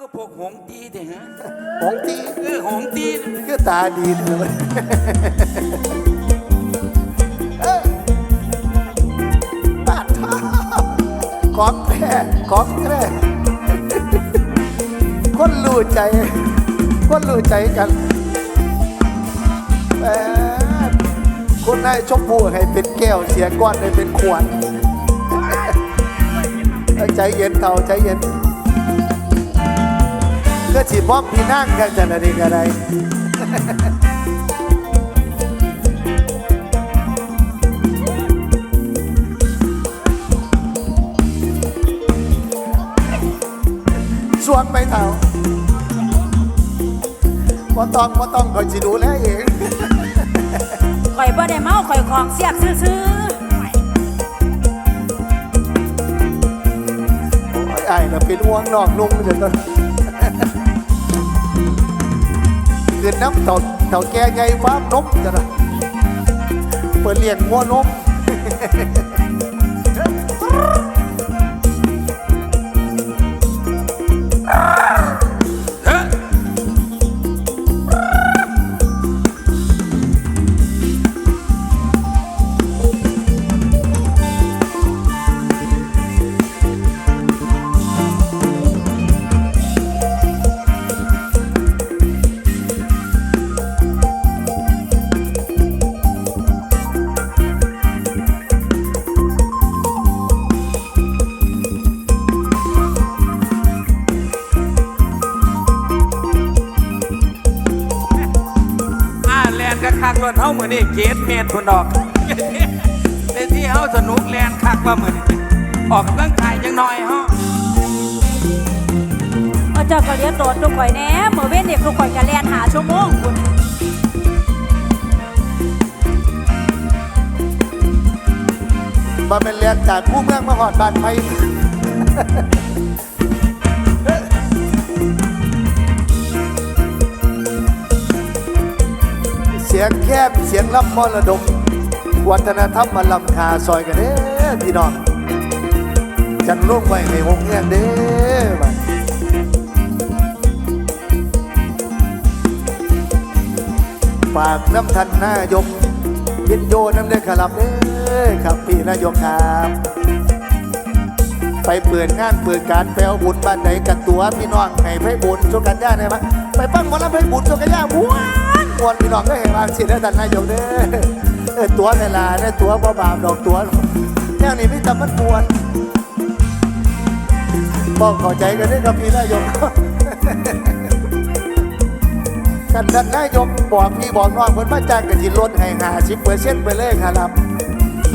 ก็พวกหงตีเถอะฮะหงตีเออหงตีคือตาดีเถอะเออปาดท่าของแท้ของแท้คนรู้ใจ คนรู้ใจกันแหมคนนายชมพูให้เป็นแก้ว เสียก้อนให้เป็นขวดใจเย็นเท่าใจเย็น ก็ฉีพร้อมพี่นั่งกันจะอะไรกันอะไรสวนไปเท่าว่ต้องว่ต้องคอยสิดูแลเองข่อยบ่ได้เมาข่อยของเสียบซื่อโอ้ยไอ้น่ะเป็นห่วงนอกนุ่งเดี๋ยวก่อน คืนน้ำเต่าเต่าแก่ใหญ่ฟ้านมจะนะเปิดเลี้ยงงัวนม คักรถเฮาเหมือนี้เกตเมตรพุ่นดอกในที่เฮาสนุกแลนคักว่าเหมือนออกกำลังกายจังหน่อยเฮาๆเอาเจ้าก็เลี้ยงโดดทุกข่อยแหน่เมื่อเว้นเด็กทุกข่อยก็แลนหาชั่วโมงคุณมาเป็นเรียนจากผู้เมืองมาหอดบ้านไป สียงแคบเสียงรับมรดกวัฒนธรรมมาลำคาซอยกันเด้อพี่น้องจังลงไว้ในวงเงินเด้อบัดฝากน้ำทันนายกบินโยน้ำเด้อครับเด้อครับพี่นายกครับไปเปิดงานเปิดการแปลบุญบ้านไหนกันตัวพี่น้องให้ไปบุญชกันย่าได้ไหมไปปั้งหมอลำไปบุญชกันย่าม้วนม้ วนพี่น้องก็เห็นบางสิได้อท่นนายกเด้อตัวในลาเนี่ยตัวบ่บาปดอกตัวแนวนี้พี่ตำมันมวนบอกข้าใจกันเด้อครับพี่นายกกันท่านนายกบอกพี่บอกน้องเพิ่นมาจ้างกันสิลดให้หาสิบเปอร์เซ็นต์ไปเลยครับ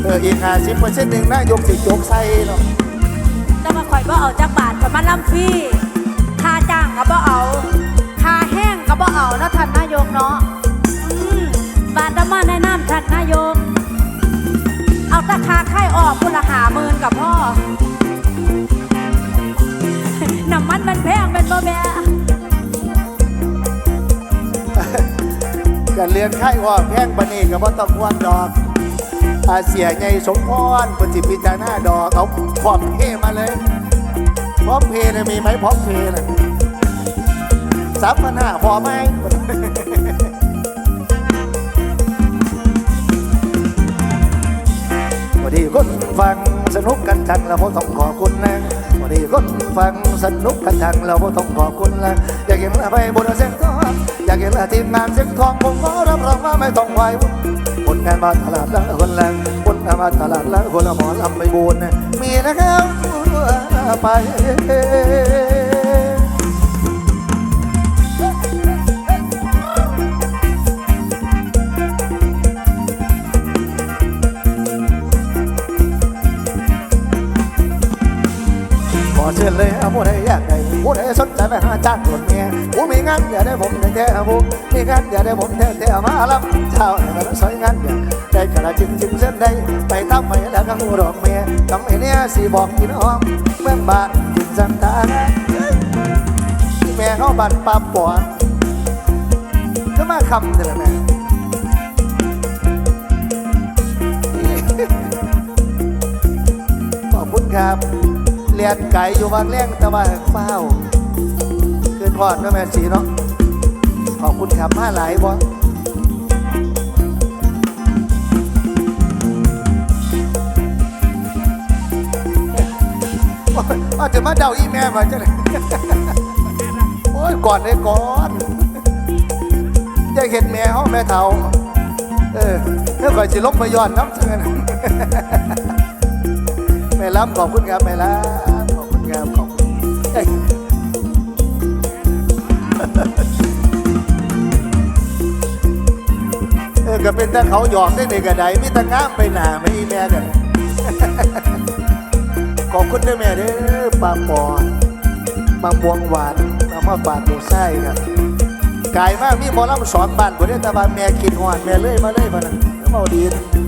เอออีกหาสิบเปอร์เซ็นต์หนึ่งนายกสิจกใส่เนาะแต่ว่าข่อยบ่เอาจักบาทข่อยมาลำฟรีค่าจ้างก็บ่เอาค่าแห้งก็บ่เอาเนาะท่านนายกเนาะ บาทละมาแนะนำท่านนายก เอาแตาคาไข่ออกพุ่นละหาหมื่นกับพ่อ น้ำมันมันแพงเป็นบ่แม่กันเรียนค่ายว่าแพงปนีกับว่าต้องวงดอก อาเสียใหญ่สมพรปฏิพิจารณาดอก เอาพร้อมเพย์มาเลย พร้อมเพย์มีไหมพร้อมเพย์นะสามพันห้าพอไหม วันนี้คนฟังสนุกกันจังแล้วผมต้องขอบคุณนะวันนี้คนฟังสนุกกันจังแล้วผมต้องขอบคุณนะอยากเห็นละไปบนเส้นทองอยากเห็นละทีมงานเส้นทองผมขอรับรองว่าไม่ต้องไหววุ่นงานมาตลาดละคนแรงผลงานมาตลาดละคนละหมอลำไปบูนมีนะครับไป เชิญเลยผู้ใดอยากได้ผู้ใดสนใจไปหาจ้างตรวจเมียผู้มีงานอย่าได้ผมแท้ๆผู้มีงานอย่าได้ผมแท้ๆมารับเช้าให้มาสอยงานอย่าได้กระจิมจิมเส้นได้ไปทำไม่แล้วกังดอกเมียทำไอ้เนี้ยสิบอกกินหอมเมืองบ้านกินสันตาแม่เขาบันปลาปอนก็มาคำเถอะแม่ขอบคุณครับ เรียนไก่อยู่บางแรงแต่ว่าเฝ้าทอดนะแม่สีเนาะขอบคุณครับมาหลายบ่โอ้ยอาจจะมาเดาอีแม่มาจังเลยโอ้ยก่อนเลยก่อนจะเห็นแม่เขาแม่เฒ่าเออเมื่อก่อนสิลบมาย้อนน้ำเชิญแม่ล้ำขอบคุณครับแม่ล้ำ ขอบคุณครับขอบคุณเออก็เป็นแต่เขาหยอกได้ในกระไดมีตะงามไปหนาไม่แม่กันขอบคุณด้วยแม่เด้อปลาปอมะม่วงหวานเอามาฝากดูไส้ครับกายมากมีหมอลำสอนบ้านคนนี้แต่บ้านแม่กินหวานแม่เลยมาเลยมานะเมาดี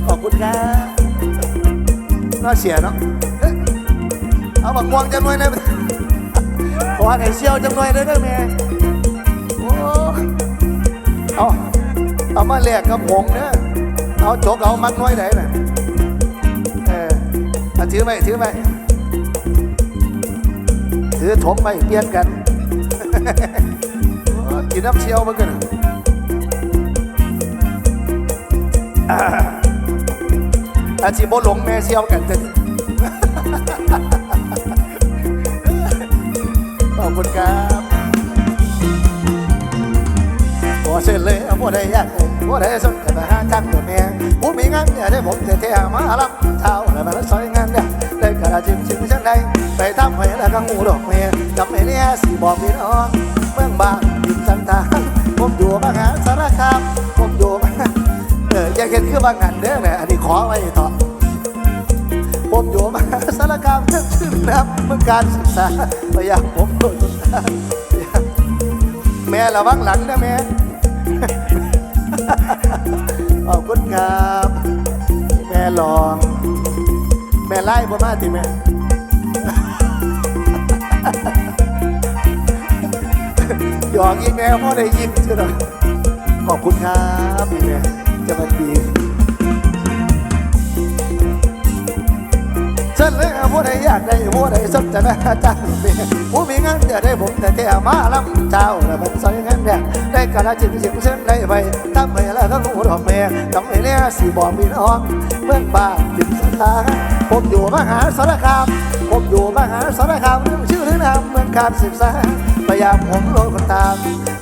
ขอบคุณครับน่าเสียเนาะ เอ๊ะเอาบักม่วงจำนวนนะขอให้เชี่ยวจำนวนเลยเด้อแม่โอ้เอาเอามาแลกกับหงเด้อเอาจกเอามักน้อยไหนน่ะเออเอาถือไปถือไปถือถมไปเปลี่ยนกันกินน้ำเชียวมากันอ่าอาชีพหลงแม่เชียวกันจะ อบคุณครับขอเชิญเลยเอาผู้ยากได้สนใจมาหาจังตัวแม่ผู้มีงานอย่าได้ผมจะเที่ยวมาลับเช้าแล้วมาล้วซอยงานเนี่ยได้กระจิมชิมฉันได้ไปทำให้แล้วก็งูดอกเมียจำไม่เนี่ยสิบอกพี่น้องเมืองบางดินสันตานผมอยู่มหาสารคามผมอยู่เอออย่าเห็นคือบางงานเด้อแม่อันนี้ขอไว้ ผมอยู่มาสารคามเรื่องชื่อน้ำเมื่อการศึกษาพยายามผมโดนนาแม่ระวังหลังนะแม่ขอบคุณครับ แม่ลอง แม่ไล่บ่มาติแม่หยอกอีแม่พ่อได้ยินใช่ไหมขอบคุณครับอีแม่จะมาดี ฉันเลยผู้ใดอยากได้ผู้ใดสนใจนะจ้างเมียผู้มีงานจะได้ผมแต่แท้มาลำเจ้าแล้วมันซอยงานเนี่ยได้กระจิงจิงเส้นได้ไปทำไปแล้วก็งูดอกเมียทำไปเนี่ยสี่บอกพี่น้องเมืองบ้านดินสตาผมอยู่มหาสารคามผมอยู่มหาสารคามชื่อหรือนามเมืองการศึกษาพยายามผมโลดคนตาม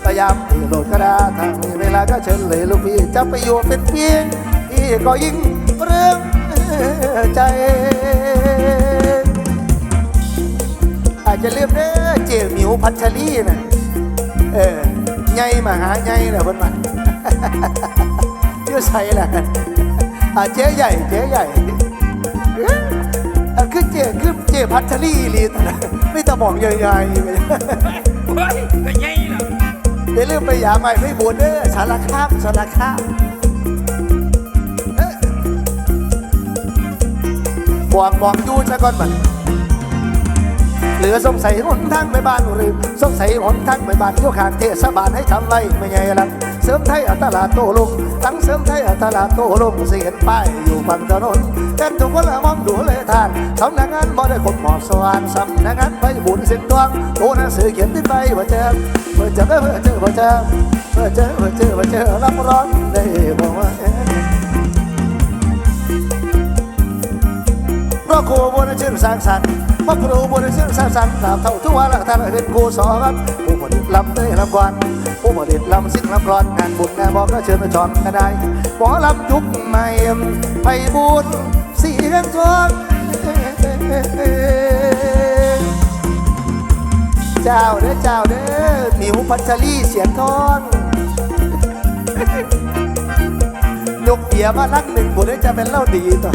พยายามที่โลดกระดาษทางมีเวลาก็เชิญเลยลูกพี่จะไปอยู่เป็นเพียงพี่ก็ยิ่งเรื่องใจ จจะเรียกเด้อเจหมิวพัชรีนะเออใหญ่มาหาใหญ่นะเพิ่นมาเยอะใส่ละอาเจ๊ใหญ่เจ๊ใหญ่เอ้ออะคือเจคือเจพัชรีอีหลีแต่ละไม่ต้องบอกใหญ่ๆเฮ้ยก็ใหญ่ล่ะเดี๋ยวลืมไปยาใหม่ไม่บวชเด้อสารคามสารคามเอ้อบอกบอกอยู่ซะก่อนมัน เหลือสงสัยหนทางไปบ้านหรือสงสัยหนทางไปบ้านโยขางเทศบาลให้ทำไรไม่ไงล่ะเสริมไทยอัตลาโตลงตั้งเสริมไทยอัตลาโตลงเสียนป้ายอยู่ฝั่งถนนกันทุกคนละมองดูเลยทานสำนักงานบ่ได้คนหมอสวรรค์สำนักงานไปบุญสินดวงตัวหนังสือเขียนติดไปว่าเจอว่าเจอว่าเจอว่าเจอว่าเจอว่าเจอว่าเจอรับร้อนได้บอกว่าพระครูบุญชื่นสร้างสรรค์ พระครูบุญชื่นสร้างสรรค์ตาเท่าทั่วละท่านเป็นครูสอนผู้ผลิตลำเต้ลำกวนผู้ผลิตลำสิ่งลำกรอนงานบุญงานบอกก็เชิญมาจอนกันได้หมอลำยุคใหม่ไปบุญเสียงทองเจ้าเด้อเจ้าเด้อหมิวพัชรีเสียงทองยกเบียมาลักหนึ่งบุญจะเป็นเล่าดีต่อ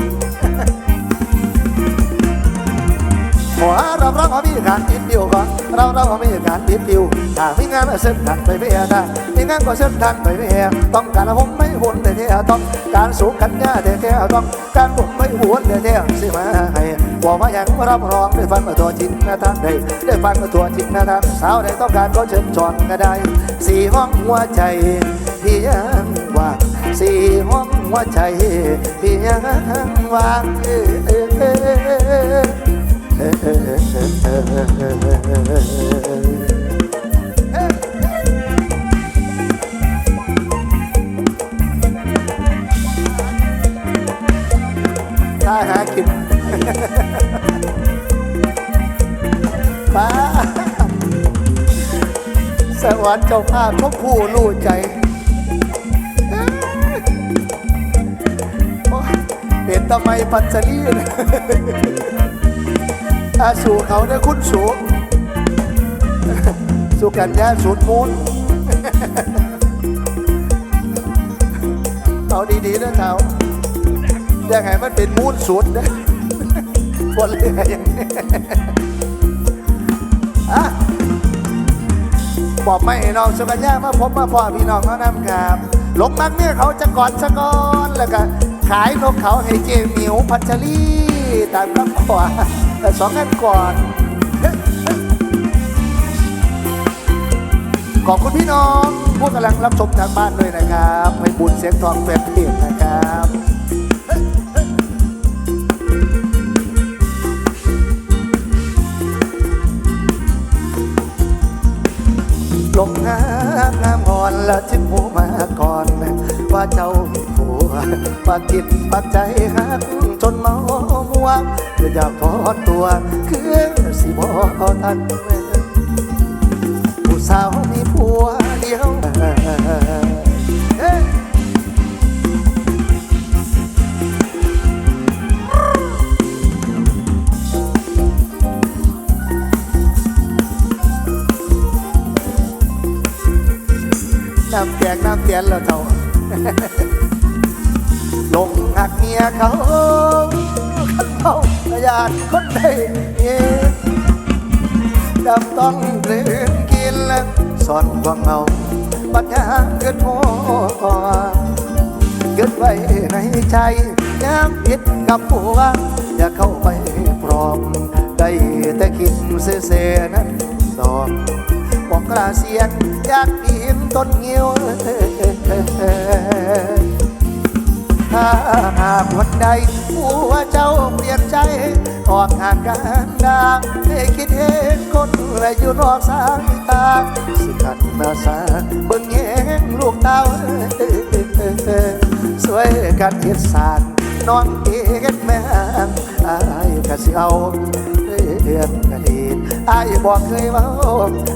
ขอเราเราขอมีการปิดดิวก่อนเราเราขอมีการปิดดิวถ้ามีงานเส้นทางไปไม่เอได้มีงานก็เส้นทางไปไม่เอต้องการผมไม่หวนแต่เท่ต้องการสูงกันยาแต่เท่ต้องการผมไม่หวนแต่เท่สิมาให้บอกมาอย่างรับรองได้ฟังมาตัวจริงนะท่านได้ได้ฟังมาตัวจริงนะท่านสาวใดต้องการก็เชิญชวนก็ได้สี่ห้องหัวใจพี่ยังว่างสี่ห้องหัวใจพี่ยังว่าง ถ้าหากินป้าสวรรเจ้าภาพเขาผู้รู้ใจเป็นทำไมปัจจลีนะ อาสู่เขาเนี่ยคุณสูสุกัญญาสูตรมูลเอาดีๆนะเท้าอย่าให้มันเป็นมูลสูตรนะบนเรือย่างนี้อะบอกไม่ให้น้องสุกัญญามาพบมาพ่อพี่น้องเขานำครับหลงมักเนี่ยเขาจะก่อนสะก่อนแล้วก็ขายนกเขาให้เจมิวพัชรีตามคำขวา แต่สองกันก่อน ขอบคุณพี่น้องผู้กำลังรับชมทางบ้านด้วยนะครับให้บุญเสียงทองแฟนเพจนะครับลงน้ำน้ำอ่อนแล้วทิ้งหูมาก่อน ว่าเจ้ามีผัวว่ากินปักใจหักจนเมา วคืออยากถอตัว คือสิบอทันผู้สาวมีผัวเดียวเอ้ยน้ำแกงน้ำเตียนแล้วเจ้าลงหักเมียเขา เขาพยานคนใดเดำต้องเรื่นกินแล้วซ่อนควาเงาบัดยาเกิดพอเกิดไว้ในใจยามผิดกับผัวอย่าเข้าไปปลอม ได้แต่คิดเสียๆนั้นดอกบอกกล้าเสียงอยากปีนต้นเงี้ยวถ้าหากวันใดผัวเจ้าเปลี่ยน ใจ ออกห่างกันดาให้คิดเห็นคนและอยู่นอกสายตาสิขัดมาสาเบิ่งแยงลูกเต้าสวยกันเฮ็ดสารน้องเอ็ดแม่งอายก็สิเอาเดือนกะดีอายบอกเคยเว่า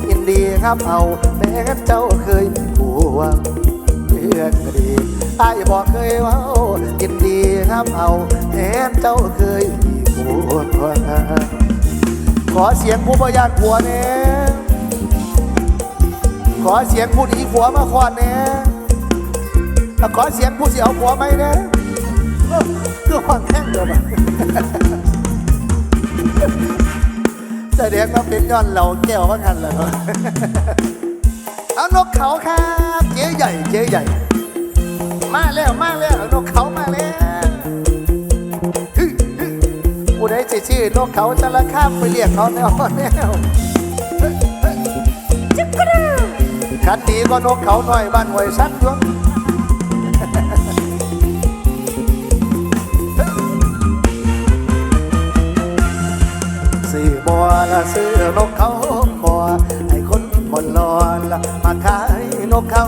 ยินดีครับเอาแม้เจ้าเคยผัวงเพื่อนก็ดีไอ้ายบอกเคยเว่ายินดีครับเอาแทนเจ้าเคย ทัวขอเสียงผู้ประยัดผัวเนี่ยขอเสียงผู้หนีผัวมาขวานเนี่ยแล้วขอเสียงผู้เสียผัวไหมเนี่ยเพื่อความแข่งเดียวมันแสดงว่าเป็นย้อนเหล่าแก้วว่ากันเหรอเนาะเอานกเขาครับเจ๊ใหญ่เจ๊ใหญ่ มาแล้วมาแล้วนกเขามาแล้ว ชื่อนกเขาจะละข้ามไปเรียกเขาแล้วแล้วจิ๊บกระดือขันดีก็นกเขาหน่อยบ้านหวยสักยวงซื้อบัวละซื้อนกเขาบัวให้คนคนรอนละมาขายนกเขา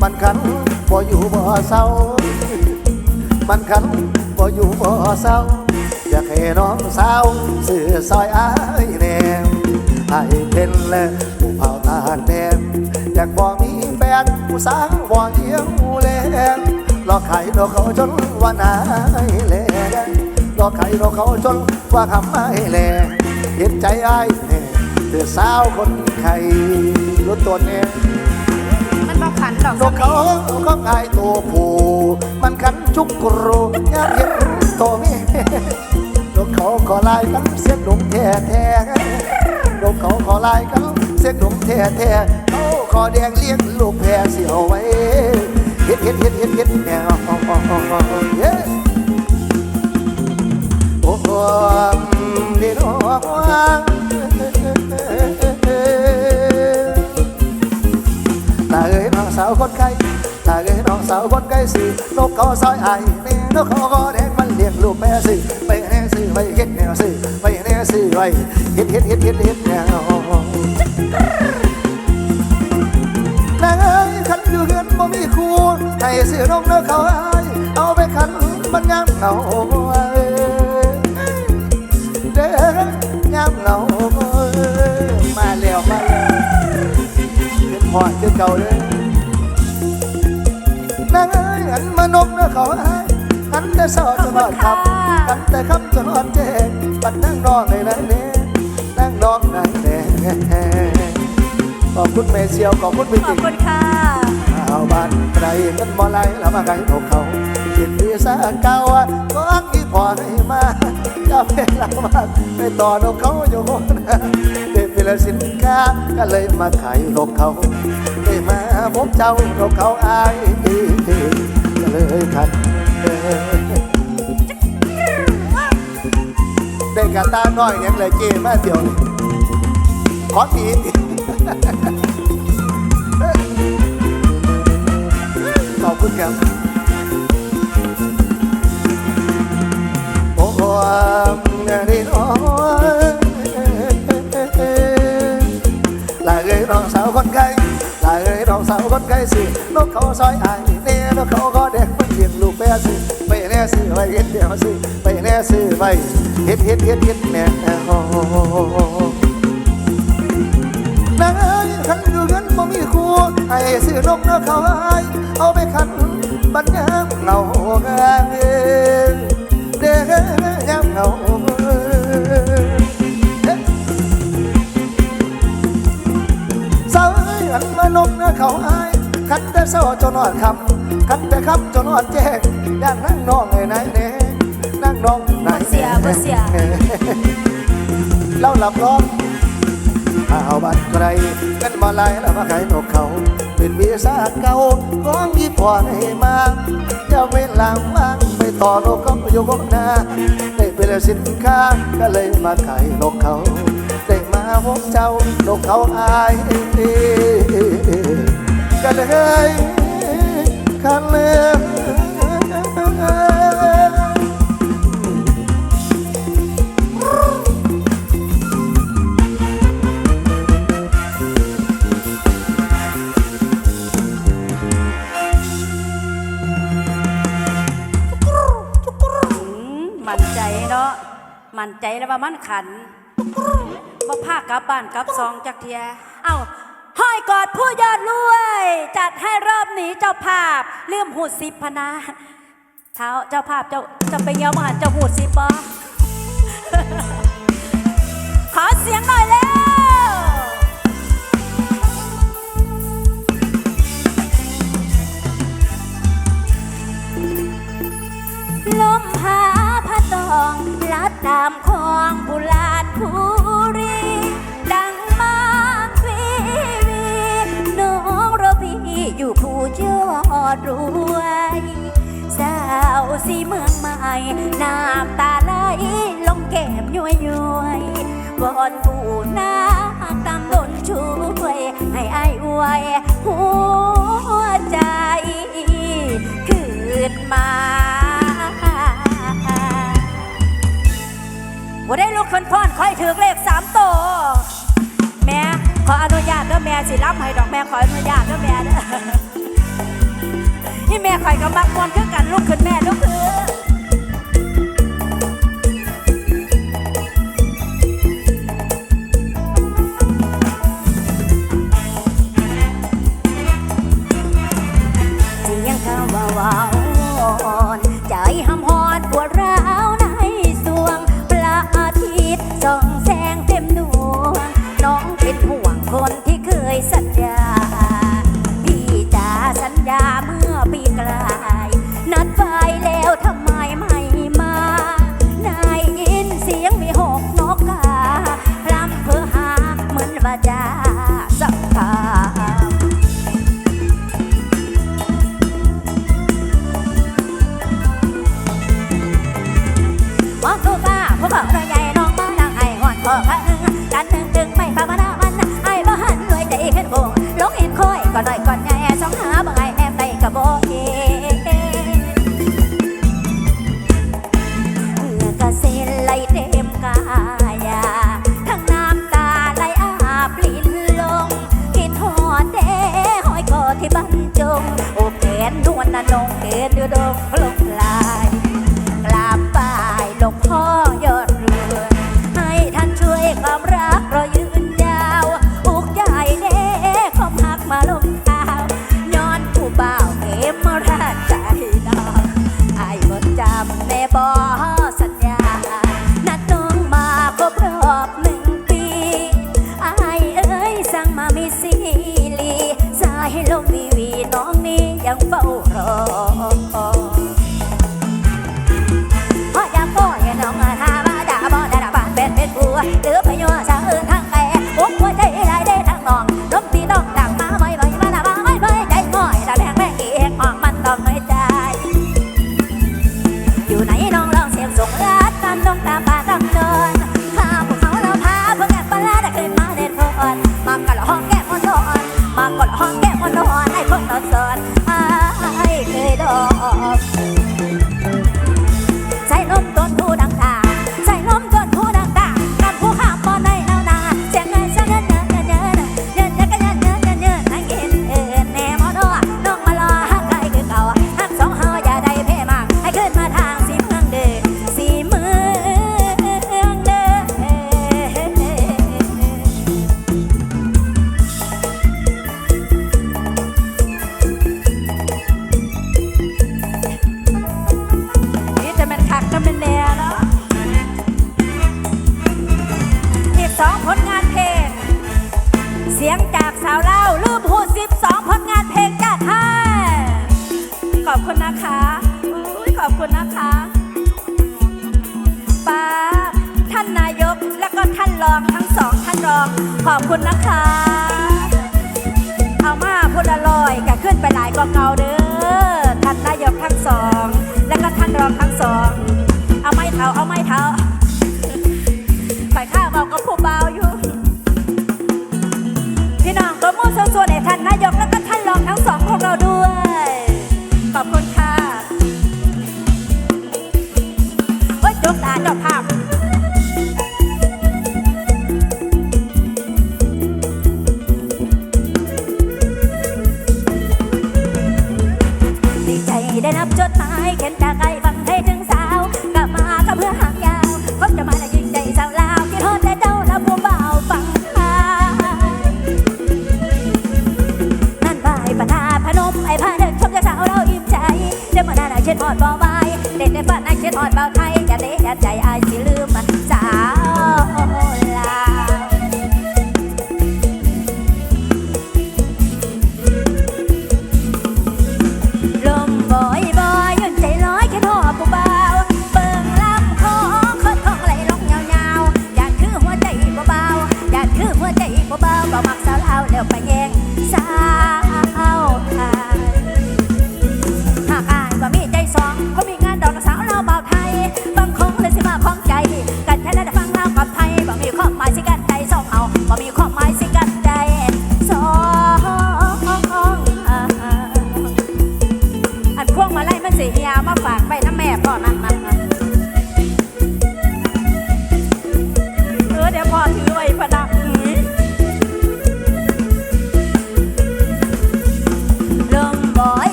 มันขันบ่อยู่บ่เศร้ามันขันบ่อยู่บ่เศร้า อยากให้น้องสาวสื่อซอยอ้ายแนมให้เป็นแลผู้เผาตาแดงอยากบ่มีแฟนผู้สาวบ่เยี่ยงแลงรอไข่รอเขาจนว่านายแลงรอไข่รอเขาจนว่าคำไม่แลงเห็นใจอ้ายแน่เธอสาวคนไข่รถตัวเนี่ยมันบ่ขันดอกนกเขาก็กายตัวผู้มันขันจุกกรูยามเห็นตัวแม่นก เขาขอลายกันเสียงดงแท้แท้นกเขาขอลายกันเสียงดงแท้แท้เขาขอแดงเลี้ยงลูกแพรเสียวไว้เฮ็ดเฮ็ดเฮ็ดเฮ็ดเฮ็ดแนวเย้โอ้โหดีน้องตาเอ้ยน้องสาวคนไกลตาเอ้ยน้องสาวคนไกลสินกเขาซอยไอ้นกเขาก็แดงมันเลี้ยงลูกแม่สิไป ไปเฮ็ดแนวสิไปแน่สิไปเฮ็ดเฮ็ดเฮ็ดเฮ็ดเฮ็ดแนวนางเอ้ยขันอยู่เฮือนบ่มีครูให้ซื้อนกเนื้อเขาไอ้เอาไปขันมันยามเหงาเอ้ยเด้อยามเหงาเอ้ยมาแล้วมาแล้วหอดคือเก่าเด้อนางเอ้ยอันมานกนะเขาอ้ ยอันแต่เศร้าจนหอดคำอันแต่คำจนหอดแจ้งปัดนั่งนอนในนั้นเน่นั่งนอนนั่งแน่ขอบคุณเมเซียวขอบคุณพี่ขอบติ๊กคุณค่ะเอาบ้านใครกันบ่ไรแล้วมาไกลพวกเขากินวีซ่าเก่าอะก็อักที่พอให้มาจะเป็นลำบากไปต่อนกเขาอยู่นะเป็นเวลาสินค้าก็เลยมาขายนกเขาได้มาพบเจ้านกเขาอายก็เลยขัด ได้กาตาน้อยยังเลยเจมาเดียวนี่ขอตีนขอบคุณครับโอ้โหนี่น้องลาเอ้ยน้องสาวคนไกลลาเอ้ยน้องสาวคนไกลสินกเขาซอยอายเนี่ยนกเขาก็เด็กมัน เลี้ยงลูกแม่สิไปแน่สิไปเฮ็ดเดียวสิไปแน่สิไปเฮ็ดเฮ็ดเฮ็ดเฮ็ดแม่โอ้นางเอ้ยขันอยู่กันบ่มีครูให้ซื้อนกนกเขาไอายเอาไปขันบัดยามเหงาเงเด้อยามเหงาเสาวเอ้ยอันมานกนะเขาไอายขันแต่เศร้าจนนอนคำ ขันแต่คำจนนอนแจ้งย่านนั่งน้องไอ้ไหนเน่นั่งน้องไหนบ่เสียบ่เสีย เล่าหลับร้องเอาบัตรใครกันมาไล่แล้วมาขายนกเขา เป็นวีซ่าเก่าของยี่ปอให้มาจะเวลาว่างไปต่อนกเขาอยู่กหน้าได้เป็นสินค้าก็เลยมาขายนกเขาได้มาพบเจ้านกเขาอายก็เลย คันเลยอืมมั่นใจเนาะ มั่นใจแล้วว่ามันขันบ่พากลับบ้านกลับซองจักเทีย เอ้าห้อย กอดผู้ยอดรวย จัดให้รอบนี้เจ้าภาพเลื่มหูดสิบพนาเท้าเจ้าภาพเจ้าจะไปเยี่ยมหันเจ้าหูดสิบปะขอเสียงหน่อยแล้วลมหาพระตองลัดตามคลองบุลา รวย สาวสีเมืองใหม่น้ำตาไหลลงแก้มย้อยย้อยวอนผู้นาตำดนช่วย ให้อ้ายอวยหัวใจ คืนมาบ่ได้ลูกคนพ่อนคอยถือเลขสามโตวแม่ขออนุญาตเด้อแม่สิรับให้ดอกแม่ขออนุญาตเด้อแม่เด้อ ที่แม่คอยก็มักมวนคือกันลูกขึ้นแม่ลูกคือ เหมือนว่า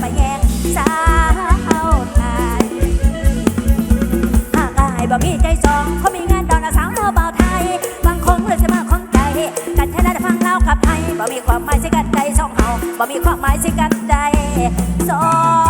ไปแย่งสาวตายหากอายบ่มีใจจองเขามีงานดอนสาวเบาไทยบางคงเลือกจะมาของใจ กันแค่นั้นฟังเล่าขับไทยบ่มีความหมายสิกันใจสองเฮาบ่มีความหมายสิกันใจสอง